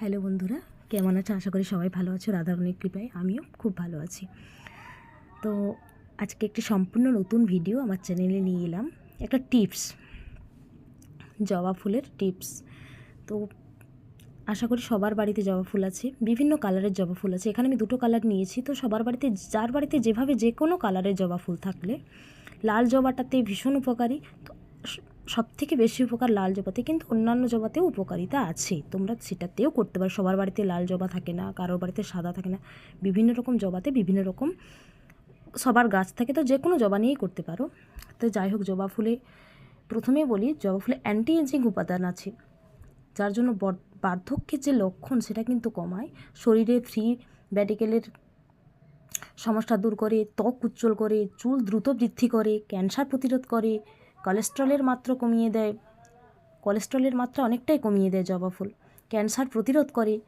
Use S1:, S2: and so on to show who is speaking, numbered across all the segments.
S1: Hello বন্ধুরা, কেমন আছো? আশা করি সবাই ভালো আছো। রাধারণীর কৃপায় আমিও খুব ভালো আছি। তো আজকে একটি সম্পূর্ণ নতুন ভিডিও আমার চ্যানেলে নিয়ে এলাম। একটা টিপস জবা ফুলের টিপস তো আশা করি সবার বাড়িতে জবা ফুল আছে, বিভিন্ন কালারের জবা ফুল আছে। এখানে আমি দুটো কালার নিয়েছি, তো সবার বাড়িতে, যার বাড়িতে যেভাবে যে কোনো কালারের জবা ফুল থাকলে, লাল জবাটাতে ভীষণ উপকারী। সব থেকে বেশি উপকার লাল জবাতে, কিন্তু অন্যান্য জবাতেও উপকারিতা আছে। তোমরা সেটাতেও করতে পারো। সবার বাড়িতে লাল জবা থাকে না, কারোর বাড়িতে সাদা থাকে না। বিভিন্ন রকম জবাতে বিভিন্ন রকম সবার গাছ থাকে, তো যে কোনো জবা নিয়েই করতে পারো। তো যাই হোক, জবা ফুলে, প্রথমেই বলি, জবা ফুলে অ্যান্টি এজিং উপাদান আছে, যার জন্য বর- বার্ধক্যের যে লক্ষণ সেটা কিন্তু কমায়। শরীরে ফ্রি ব্যাডিকেলের সমস্যা দূর করে, ত্বক উজ্জ্বল করে, চুল দ্রুত বৃদ্ধি করে, ক্যান্সার প্রতিরোধ করে কোলেস্ট্রলের মাত্রা কমিয়ে দেয়। কোলেস্ট্রলের মাত্রা অনেকটাই কমিয়ে দেয় জবা ফুল। ক্যান্সার প্রতিরোধ করে।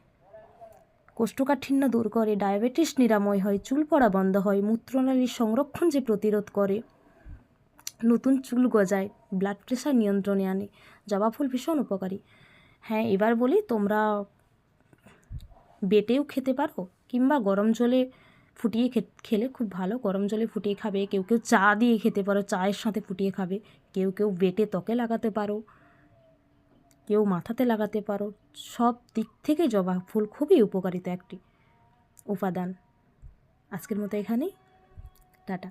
S1: কোষ্ঠকাঠিন্য দূর করে। ডায়াবেটিস নিরাময় হয়। চুল পড়া বন্ধ হয়। মূত্রনালীর সংরক্ষণ যে প্রতিরোধ করে। নতুন চুল গজায়। ব্লাড প্রেশার নিয়ন্ত্রণে আনে। জবা ফুল ভীষণ উপকারী। হ্যাঁ এবার বলি তোমরা বেটেও খেতে পারো কিংবা গরম জলে ফুটিয়ে খেলে খুব ভালো। গরম জলে ফুটিয়ে খাবে। কেউ কেউ চা দিয়ে খেতে পারো, চায়ের সাথে ফুটিয়ে খাবে। কেউ কেউ বেটে ত্বকে লাগাতে পারো। কেউ মাথাতে লাগাতে পারো। সব দিক থেকে জবা ফুল খুবই উপকারিতা একটি উপাদান। আজকের মতো এখানেই। টাটা।